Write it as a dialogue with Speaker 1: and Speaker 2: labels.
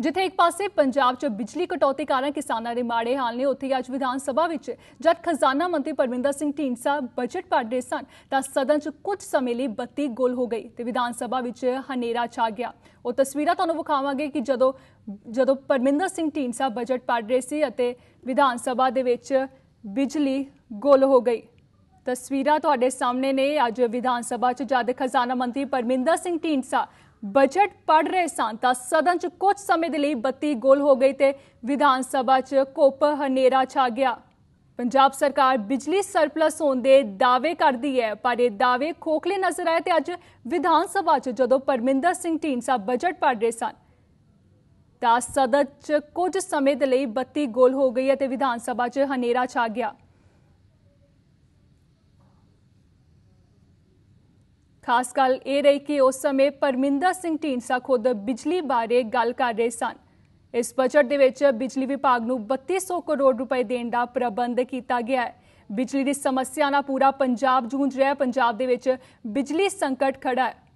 Speaker 1: ਜਿੱਥੇ ਇੱਕ ਪਾਸੇ ਪੰਜਾਬ 'ਚ ਬਿਜਲੀ ਕਟੌਤੀ ਕਾਰਨ ਕਿਸਾਨਾਂ ਦੇ ਮਾੜੇ ਹਾਲ ਨੇ, ਉੱਥੇ ਹੀ ਅੱਜ ਵਿਧਾਨ ਸਭਾ ਵਿੱਚ ਜਦ ਖਜ਼ਾਨਾ ਮੰਤਰੀ ਪਰਮਿੰਦਰ ਸਿੰਘ ਢੀਂਡਸਾ ਬਜਟ ਪੜ੍ਹ ਰਹੇ ਸਨ, ਤਾਂ ਸਦਨ 'ਚ ਕੁਝ ਸਮੇਂ ਲਈ ਬੱਤੀ ਗੁੱਲ ਹੋ ਗਈ ਤੇ ਵਿਧਾਨ ਸਭਾ ਵਿੱਚ ਹਨੇਰਾ ਛਾ ਗਿਆ। ਉਹ ਤਸਵੀਰਾਂ ਤੁਹਾਨੂੰ ਵਿਖਾਵਾਂਗੇ ਕਿ ਜਦੋਂ ਜਦੋਂ ਪਰਮਿੰਦਰ ਸਿੰਘ ਢੀਂਡਸਾ ਬਜਟ ਪੜ੍ਹ ਰਹੇ ਸੀ ਅਤੇ ਵਿਧਾਨ ਸਭਾ ਦੇ ਵਿੱਚ ਬਿਜਲੀ ਗੁੱਲ ਹੋ ਗਈ। ਤਸਵੀਰਾਂ ਤੁਹਾਡੇ ਸਾਹਮਣੇ ਨੇ। ਅੱਜ ਵਿਧਾਨ ਸਭਾ 'ਚ ਜਦ ਖਜ਼ਾਨਾ ਮੰਤਰੀ ਪਰਮਿੰਦਰ ਸਿੰਘ ਢੀਂਡਸਾ ਬਜਟ ਪੜ੍ਹ ਰਹੇ ਸਨ ਤਾਂ ਸਦਨ 'ਚ ਕੁਝ ਸਮੇਂ ਦੇ ਲਈ ਬੱਤੀ ਗੋਲ ਹੋ ਗਈ ਤੇ ਵਿਧਾਨ ਸਭਾ 'ਚ ਕੁੱਪ ਹਨੇਰਾ ਛਾ ਗਿਆ। ਪੰਜਾਬ ਸਰਕਾਰ ਬਿਜਲੀ ਸਰਪਲਸ ਹੋਣ ਦੇ ਦਾਅਵੇ ਕਰਦੀ ਹੈ, ਪਰ ਇਹ ਦਾਅਵੇ ਖੋਖਲੇ ਨਜ਼ਰ ਆਏ ਤੇ ਅੱਜ ਵਿਧਾਨ ਸਭਾ 'ਚ ਜਦੋਂ ਪਰਮਿੰਦਰ ਸਿੰਘ ਢੀਂਡਸਾ ਬਜਟ ਪੜ੍ਹ ਰਹੇ ਸਨ ਤਾਂ ਸਦਨ 'ਚ ਕੁਝ ਸਮੇਂ ਦੇ ਲਈ ਬੱਤੀ ਗੋਲ ਹੋ ਗਈ ਅਤੇ ਵਿਧਾਨ ਸਭਾ 'ਚ ਹਨੇਰਾ ਛਾ ਗਿਆ। ਖਾਸ ਗੱਲ ਇਹ ਰਹੀ ਕਿ ਉਸ ਸਮੇਂ ਪਰਮਿੰਦਰ ਸਿੰਘ ਢੀਂਡਸਾ ਖੁਦ ਬਿਜਲੀ ਬਾਰੇ ਗੱਲ ਕਰ ਰਹੇ ਸਨ। ਇਸ ਬਜਟ ਦੇ ਵਿੱਚ ਬਿਜਲੀ ਵਿਭਾਗ ਨੂੰ 3200 ਕਰੋੜ ਰੁਪਏ ਦੇਣ ਦਾ ਪ੍ਰਬੰਧ ਕੀਤਾ ਗਿਆ ਹੈ। ਬਿਜਲੀ ਦੀ ਸਮੱਸਿਆ ਨਾਲ ਪੂਰਾ ਪੰਜਾਬ ਜੂਝ ਰਿਹਾ ਹੈ। ਪੰਜਾਬ ਦੇ ਵਿੱਚ ਬਿਜਲੀ ਸੰਕਟ ਖੜਾ ਹੈ।